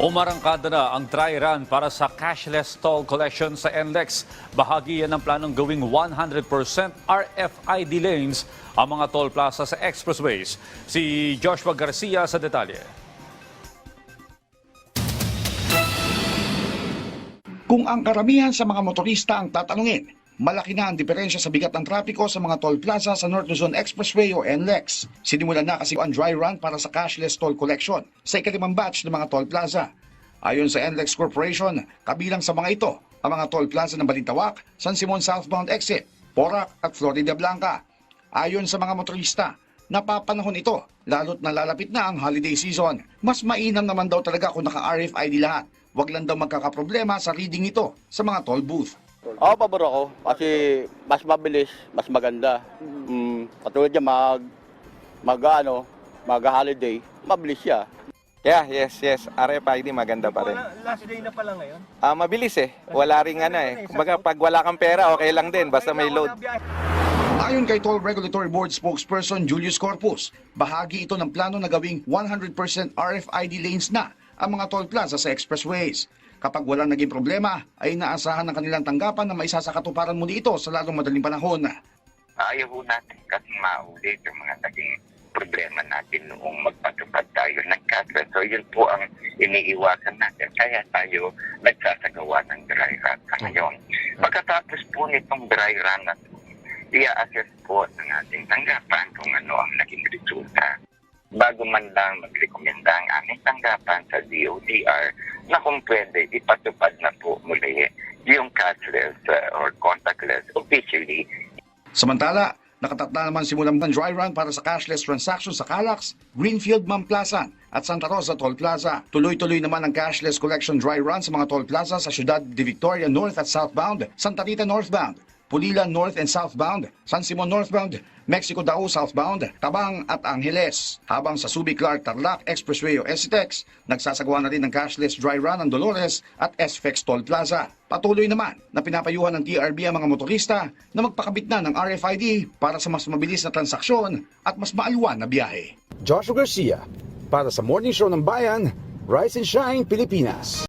Umarangkada na ang dry run para sa cashless toll collection sa NLEX. Bahagi yan ng planong gawing 100% RFID lanes ang mga toll plaza sa expressways. Si Joshua Garcia sa detalye. Kung ang karamihan sa mga motorista ang tatanungin, malaki na ang diferensya sa bigat ng trapiko sa mga toll plaza sa North Luzon Expressway o NLEX. Sinimulan na kasi ang dry run para sa cashless toll collection sa ikalimang batch ng mga toll plaza. Ayon sa NLEX Corporation, kabilang sa mga ito ang mga toll plaza ng Balintawak, San Simon Southbound Exit, Porac at Florida Blanca. Ayon sa mga motorista, napapanahon ito lalo't nalalapit na ang holiday season. Mas mainam naman daw talaga kung naka-RFID lahat. Huwag lang daw magkakaproblema sa reading ito sa mga toll booth. Oo, pabor ako. Kasi mas mabilis, mas maganda. Mm, katulad niya, mag, mag, ano, mag-holiday, mabilis siya. Yeah, yes, yes. RFID maganda pa rin. Last day na pala ngayon. Ah, mabilis eh. Wala ring ano eh. Kumbaga pag wala kang pera, okay lang din basta may load. Ayon kay Toll Regulatory Board spokesperson Julius Corpus, bahagi ito ng plano na gawing 100% RFID lanes na ang mga toll plaza sa expressways. Kapag walang naging problema, ay inaasahan ng kanilang tanggapan na maisasakatuparan muli ito sa lalong madaling panahon. ayaw natin kasi maulit yung mga naging problema natin noong magpatupad tayo ng cashless. So yun po ang iniiwasan natin. Kaya tayo nagsasagawa ng dry run ngayon. Pagkatapos po nitong dry run na to, i-assess po ng ating tanggapan kung ano ang naging resulta. Bago man lang magrekomenda ang aming tanggapan sa DOTR na kung pwede ipatupad na po muli yung cashless uh, or contactless officially Samantala, nakatatla naman simulang ng dry run para sa cashless transaction sa Calax, Greenfield Mamplasan at Santa Rosa Toll Plaza. Tuloy-tuloy naman ang cashless collection dry run sa mga toll plaza sa Ciudad de Victoria North at Southbound, Santa Rita Northbound, Pulilan North and Southbound, San Simon Northbound, Mexico Dao Southbound, Tabang at Angeles. Habang sa Subic Clark Tarlac Expressway o STEX, nagsasagawa na rin ng cashless dry run ang Dolores at SFEX Toll Plaza. Patuloy naman na pinapayuhan ng TRB ang mga motorista na magpakabit na ng RFID para sa mas mabilis na transaksyon at mas maalwan na biyahe. Joshua Garcia para sa Morning Show ng Bayan, Rise and Shine, Pilipinas.